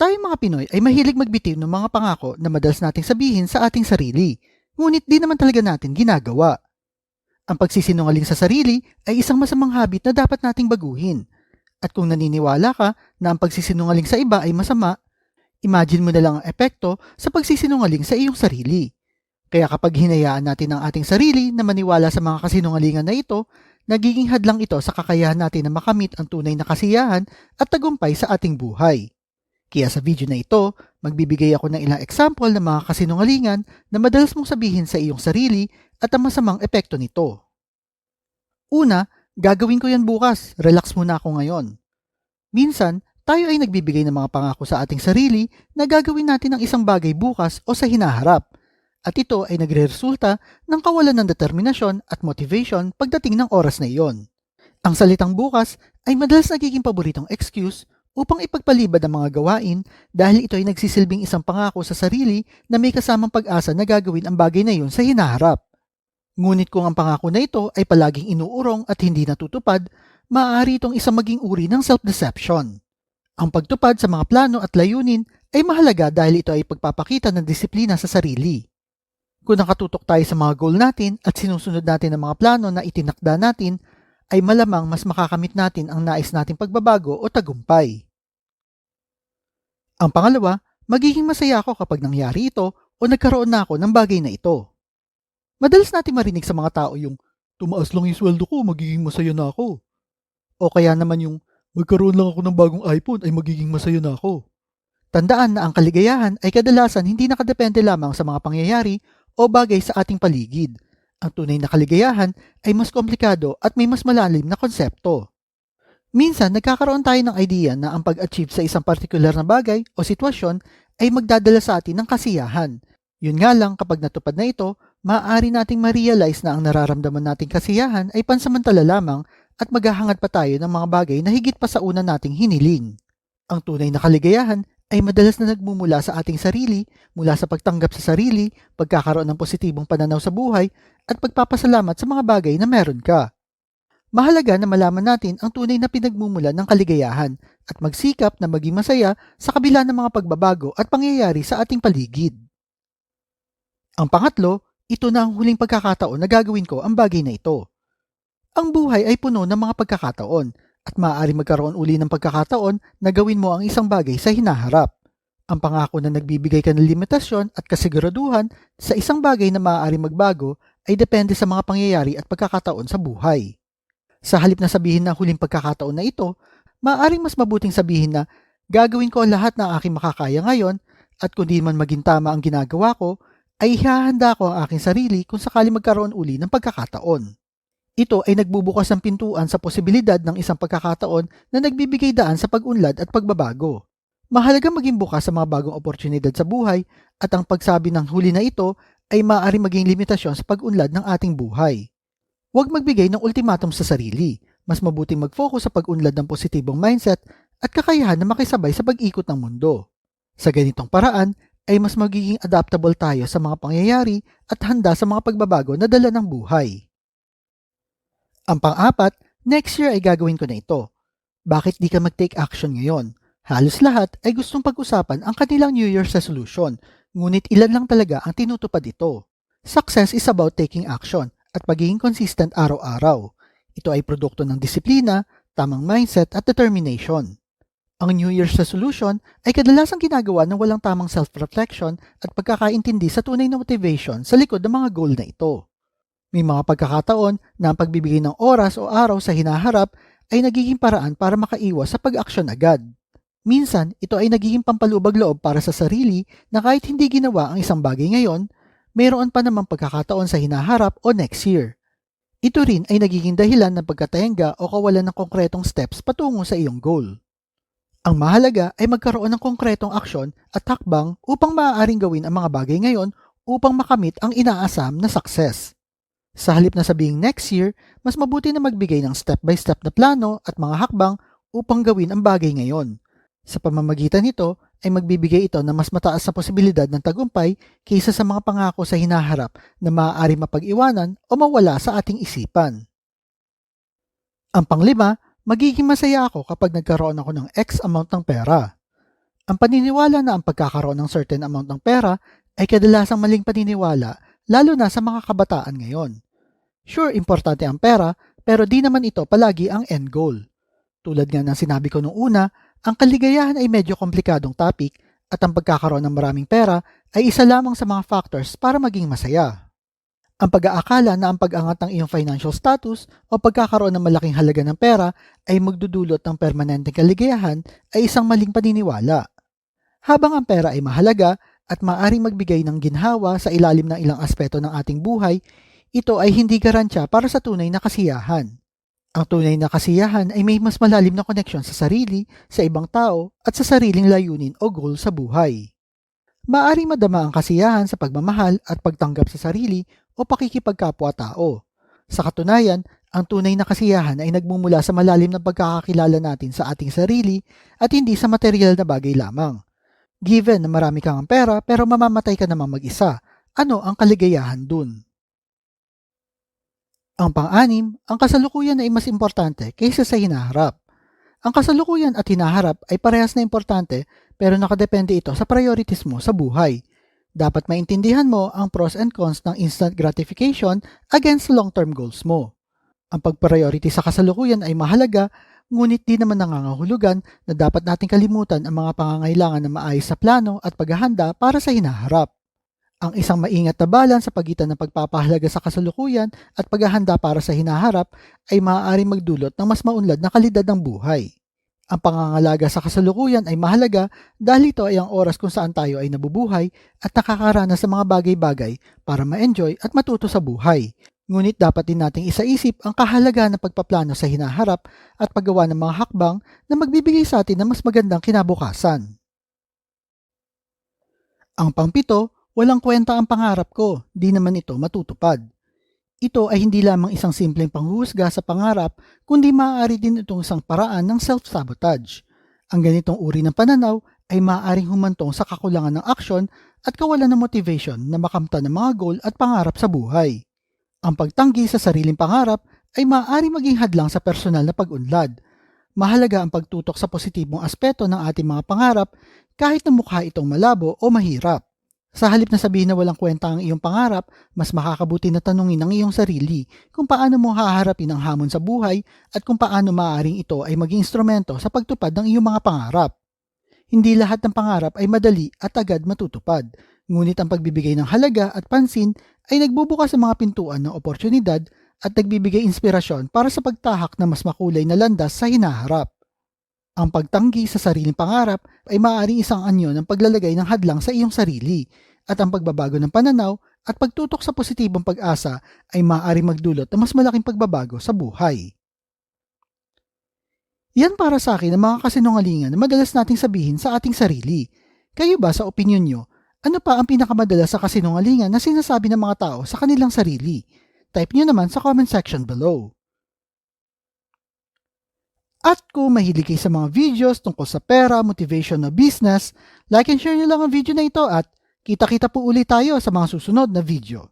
Tayo mga Pinoy ay mahilig magbitiw ng mga pangako na madalas nating sabihin sa ating sarili, ngunit di naman talaga natin ginagawa. Ang pagsisinungaling sa sarili ay isang masamang habit na dapat nating baguhin. At kung naniniwala ka na ang pagsisinungaling sa iba ay masama, imagine mo na lang ang epekto sa pagsisinungaling sa iyong sarili. Kaya kapag hinayaan natin ang ating sarili na maniwala sa mga kasinungalingan na ito, nagiging hadlang ito sa kakayahan natin na makamit ang tunay na kasiyahan at tagumpay sa ating buhay. Kaya sa video na ito, magbibigay ako ng ilang example ng mga kasinungalingan na madalas mong sabihin sa iyong sarili at ang masamang epekto nito. Una, gagawin ko yan bukas. Relax muna ako ngayon. Minsan, tayo ay nagbibigay ng mga pangako sa ating sarili na gagawin natin ang isang bagay bukas o sa hinaharap. At ito ay nagre-resulta ng kawalan ng determinasyon at motivation pagdating ng oras na iyon. Ang salitang bukas ay madalas nagiging paboritong excuse upang ipagpalibad ang mga gawain dahil ito ay nagsisilbing isang pangako sa sarili na may kasamang pag-asa na gagawin ang bagay na iyon sa hinaharap. Ngunit kung ang pangako na ito ay palaging inuurong at hindi natutupad, maaari itong isang maging uri ng self-deception. Ang pagtupad sa mga plano at layunin ay mahalaga dahil ito ay pagpapakita ng disiplina sa sarili. Kung nakatutok tayo sa mga goal natin at sinusunod natin ang mga plano na itinakda natin, ay malamang mas makakamit natin ang nais nating pagbabago o tagumpay. Ang pangalawa, magiging masaya ako kapag nangyari ito o nagkaroon na ako ng bagay na ito. Madalas natin marinig sa mga tao yung tumaas lang yung sweldo ko, magiging masaya na ako. O kaya naman yung magkaroon lang ako ng bagong iPhone ay magiging masaya na ako. Tandaan na ang kaligayahan ay kadalasan hindi nakadepende lamang sa mga pangyayari o bagay sa ating paligid. Ang tunay na kaligayahan ay mas komplikado at may mas malalim na konsepto. Minsan, nagkakaroon tayo ng idea na ang pag-achieve sa isang partikular na bagay o sitwasyon ay magdadala sa atin ng kasiyahan. Yun nga lang, kapag natupad na ito, maaari nating ma-realize na ang nararamdaman nating kasiyahan ay pansamantala lamang at maghahangad pa tayo ng mga bagay na higit pa sa una nating hiniling. Ang tunay na kaligayahan ay madalas na nagmumula sa ating sarili, mula sa pagtanggap sa sarili, pagkakaroon ng positibong pananaw sa buhay, at pagpapasalamat sa mga bagay na meron ka. Mahalaga na malaman natin ang tunay na pinagmumula ng kaligayahan at magsikap na maging masaya sa kabila ng mga pagbabago at pangyayari sa ating paligid. Ang pangatlo, ito na ang huling pagkakataon na gagawin ko ang bagay na ito. Ang buhay ay puno ng mga pagkakataon at maaari magkaroon uli ng pagkakataon na gawin mo ang isang bagay sa hinaharap. Ang pangako na nagbibigay ka ng limitasyon at kasiguraduhan sa isang bagay na maaari magbago ay depende sa mga pangyayari at pagkakataon sa buhay. Sa halip na sabihin na huling pagkakataon na ito, maaaring mas mabuting sabihin na gagawin ko ang lahat na aking makakaya ngayon at kung di man maging tama ang ginagawa ko, ay ihahanda ko ang aking sarili kung sakali magkaroon uli ng pagkakataon. Ito ay nagbubukas ng pintuan sa posibilidad ng isang pagkakataon na nagbibigay daan sa pag-unlad at pagbabago. Mahalaga maging bukas sa mga bagong oportunidad sa buhay at ang pagsabi ng huli na ito ay maaari maging limitasyon sa pag-unlad ng ating buhay. Huwag magbigay ng ultimatum sa sarili. Mas mabuting mag-focus sa pag-unlad ng positibong mindset at kakayahan na makisabay sa pag-ikot ng mundo. Sa ganitong paraan, ay mas magiging adaptable tayo sa mga pangyayari at handa sa mga pagbabago na dala ng buhay. Ang pang-apat, next year ay gagawin ko na ito. Bakit di ka mag-take action ngayon? Halos lahat ay gustong pag-usapan ang kanilang New Year's resolution, ngunit ilan lang talaga ang tinutupad ito. Success is about taking action at pagiging consistent araw-araw. Ito ay produkto ng disiplina, tamang mindset at determination. Ang New Year's resolution ay kadalasang ginagawa ng walang tamang self-reflection at pagkakaintindi sa tunay na motivation sa likod ng mga goal na ito. May mga pagkakataon na ang pagbibigay ng oras o araw sa hinaharap ay nagiging paraan para makaiwas sa pag-aksyon agad. Minsan, ito ay nagiging pampalubag loob para sa sarili na kahit hindi ginawa ang isang bagay ngayon, mayroon pa namang pagkakataon sa hinaharap o next year. Ito rin ay nagiging dahilan ng pagkatayenga o kawalan ng konkretong steps patungo sa iyong goal. Ang mahalaga ay magkaroon ng konkretong aksyon at takbang upang maaaring gawin ang mga bagay ngayon upang makamit ang inaasam na success. Sa halip na sabing next year, mas mabuti na magbigay ng step-by-step na plano at mga hakbang upang gawin ang bagay ngayon. Sa pamamagitan nito ay magbibigay ito ng mas mataas na posibilidad ng tagumpay kaysa sa mga pangako sa hinaharap na maaari mapag-iwanan o mawala sa ating isipan. Ang panglima, magiging masaya ako kapag nagkaroon ako ng X amount ng pera. Ang paniniwala na ang pagkakaroon ng certain amount ng pera ay kadalasang maling paniniwala lalo na sa mga kabataan ngayon. Sure, importante ang pera, pero di naman ito palagi ang end goal. Tulad nga ng sinabi ko nung una, ang kaligayahan ay medyo komplikadong topic at ang pagkakaroon ng maraming pera ay isa lamang sa mga factors para maging masaya. Ang pag-aakala na ang pag-angat ng iyong financial status o pagkakaroon ng malaking halaga ng pera ay magdudulot ng permanenteng kaligayahan ay isang maling paniniwala. Habang ang pera ay mahalaga at maaring magbigay ng ginhawa sa ilalim ng ilang aspeto ng ating buhay, ito ay hindi garansya para sa tunay na kasiyahan. Ang tunay na kasiyahan ay may mas malalim na koneksyon sa sarili, sa ibang tao, at sa sariling layunin o goal sa buhay. Maaring madama ang kasiyahan sa pagmamahal at pagtanggap sa sarili o pakikipagkapwa-tao. Sa katunayan, ang tunay na kasiyahan ay nagmumula sa malalim na pagkakakilala natin sa ating sarili at hindi sa material na bagay lamang. Given na marami kang pera pero mamamatay ka namang mag-isa, ano ang kaligayahan dun? Ang pang-anim, ang kasalukuyan ay mas importante kaysa sa hinaharap. Ang kasalukuyan at hinaharap ay parehas na importante pero nakadepende ito sa priorities mo sa buhay. Dapat maintindihan mo ang pros and cons ng instant gratification against long-term goals mo. Ang pag-priority sa kasalukuyan ay mahalaga, ngunit di naman nangangahulugan na dapat nating kalimutan ang mga pangangailangan na maayos sa plano at paghahanda para sa hinaharap. Ang isang maingat na balance sa pagitan ng pagpapahalaga sa kasalukuyan at paghahanda para sa hinaharap ay maaaring magdulot ng mas maunlad na kalidad ng buhay. Ang pangangalaga sa kasalukuyan ay mahalaga dahil ito ay ang oras kung saan tayo ay nabubuhay at nakakaranas sa mga bagay-bagay para ma-enjoy at matuto sa buhay. Ngunit dapat din nating isaisip ang kahalagahan ng pagpaplano sa hinaharap at paggawa ng mga hakbang na magbibigay sa atin ng mas magandang kinabukasan. Ang pangpito, walang kwenta ang pangarap ko, di naman ito matutupad. Ito ay hindi lamang isang simpleng panghuhusga sa pangarap, kundi maaari din itong isang paraan ng self-sabotage. Ang ganitong uri ng pananaw ay maaaring humantong sa kakulangan ng aksyon at kawalan ng motivation na makamta ng mga goal at pangarap sa buhay. Ang pagtanggi sa sariling pangarap ay maaaring maging hadlang sa personal na pag-unlad. Mahalaga ang pagtutok sa positibong aspeto ng ating mga pangarap kahit na mukha itong malabo o mahirap. Sa halip na sabihin na walang kwenta ang iyong pangarap, mas makakabuti na tanungin ang iyong sarili kung paano mo haharapin ang hamon sa buhay at kung paano maaaring ito ay maging instrumento sa pagtupad ng iyong mga pangarap. Hindi lahat ng pangarap ay madali at agad matutupad, ngunit ang pagbibigay ng halaga at pansin ay nagbubukas sa mga pintuan ng oportunidad at nagbibigay inspirasyon para sa pagtahak na mas makulay na landas sa hinaharap. Ang pagtanggi sa sariling pangarap ay maaaring isang anyo ng paglalagay ng hadlang sa iyong sarili at ang pagbabago ng pananaw at pagtutok sa positibong pag-asa ay maaaring magdulot ng mas malaking pagbabago sa buhay. Yan para sa akin ang mga kasinungalingan na madalas nating sabihin sa ating sarili. Kayo ba sa opinion nyo, ano pa ang pinakamadalas sa kasinungalingan na sinasabi ng mga tao sa kanilang sarili? Type nyo naman sa comment section below. At kung mahilig kayo sa mga videos tungkol sa pera, motivation na business, like and share nyo lang ang video na ito at kita-kita po ulit tayo sa mga susunod na video.